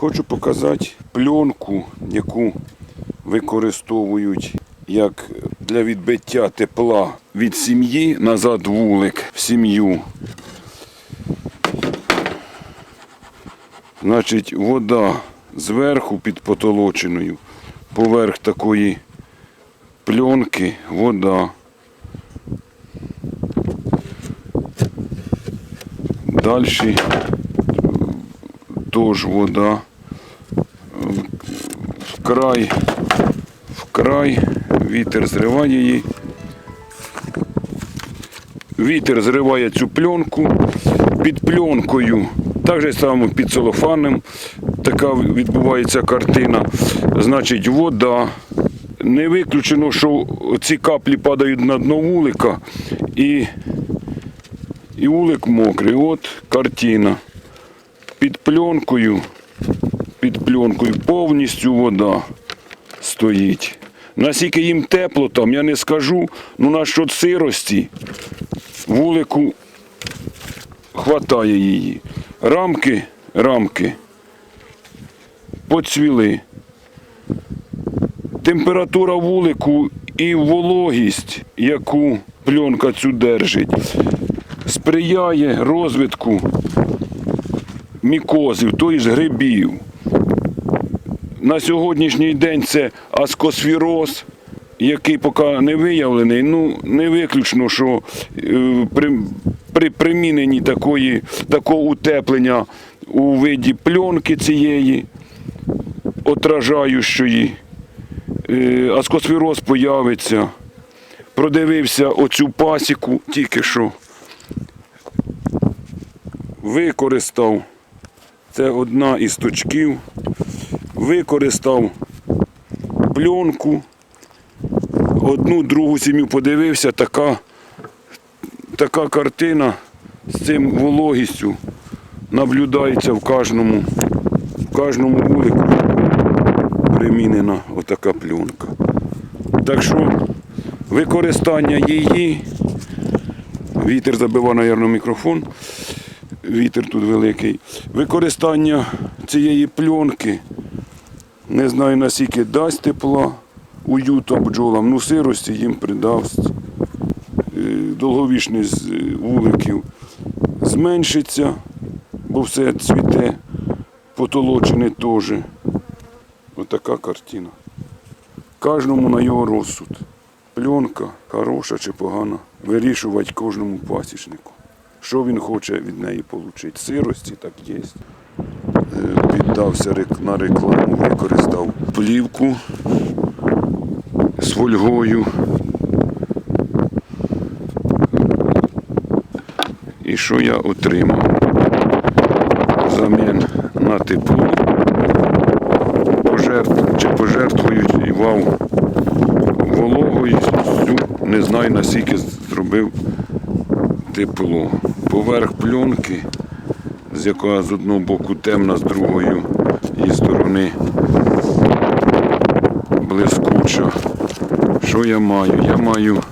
Хочу показати пленку, яку використовують як для відбиття тепла від сім'ї назад вулик в сім'ю. Значить, вода зверху під потолоченою, поверх такої пленки вода. Далі теж вода. В край, в край, вітер зриває її. Вітер зриває цю пленку. Під пленкою, так же само під целофаном, така відбувається картина. Значить, вода. Не виключено, що ці каплі падають на дно вулика і, і вулик мокрий. От картина. Під пленкою, під пленкою повністю вода стоїть. Наскільки їм тепло там, я не скажу. Ну на що сирості вулику хватає її. Рамки, рамки поцвіли. Температура вулику і вологість, яку пленка цю держить, сприяє розвитку мікозів, тобто грибів. На сьогоднішній день це аскосфіроз, який поки не виявлений. Ну, не виключно, що е, при, при приміненні такої, такого утеплення у виді пленки цієї отражаючої, е, аскосфіроз появиться. Продивився оцю пасіку тільки що. Використав. Це одна із точків. Використав пленку. Одну другу сім'ю подивився, така, така картина з цим вологістю наблюдається в кожному, в кожному вулику примінена отака пленка. Так що використання її, вітер забивав, мабуть, мікрофон, вітер тут великий. Використання цієї пленки, не знаю наскільки дасть тепла, уюту бджолам, ну сирості їм придасть. Е, Довговічність е, вуликів зменшиться, бо все цвіте, потолочене теж. Отака картина. Кожному на його розсуд. Пленка, хороша чи погана, вирішувати кожному пасічнику. Що він хоче від неї отримати. Сирості так є. Е, Піддався на рекламу, використав плівку з фольгою. І що я отримав? Замін на тепло пожертв, чи пожертвував вологою, не знаю наскільки зробив тепло. Поверх пленки, з якої з одного боку темна, з другої її сторони блискуча. Що я маю? Я маю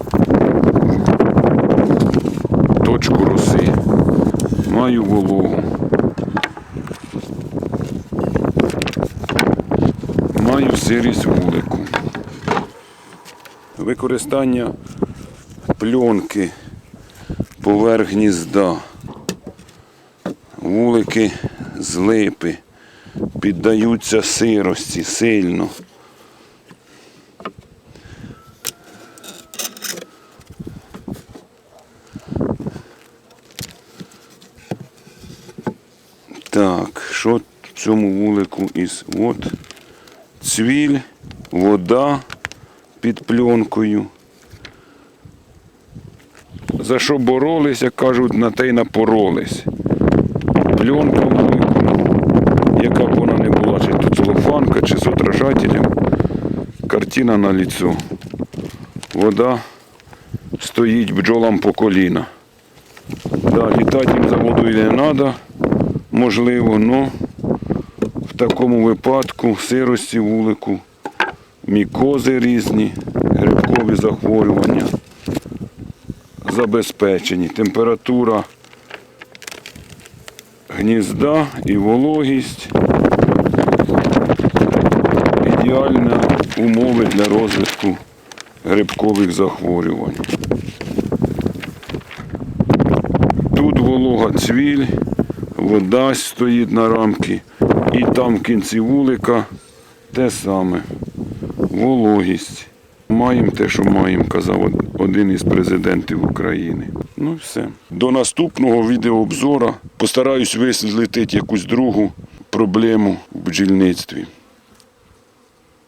точку роси, маю вологу. Маю сирість вулику. Використання пленки поверх гнізда. Вулики з липи піддаються сирості сильно. Так, що в цьому вулику із? От цвіль, вода під пленкою. За що боролись, як кажуть, на те й напоролись. Пленка яка б вона не була, чи то целофанка, чи з отражателем. Картина на ліцо. Вода стоїть бджолам по коліна. Да, літати їм за водою не треба, можливо, але в такому випадку сирості вулику, мікози різні, грибкові захворювання забезпечені. Температура гнізда і вологість ідеальні умови для розвитку грибкових захворювань. Тут волога цвіль, вода стоїть на рамки, і там в кінці вулика те саме. Вологість. Маємо те, що маємо, казав один із президентів України. Ну і все. До наступного відеообзора постараюсь висвітлити якусь другу проблему в бджільництві.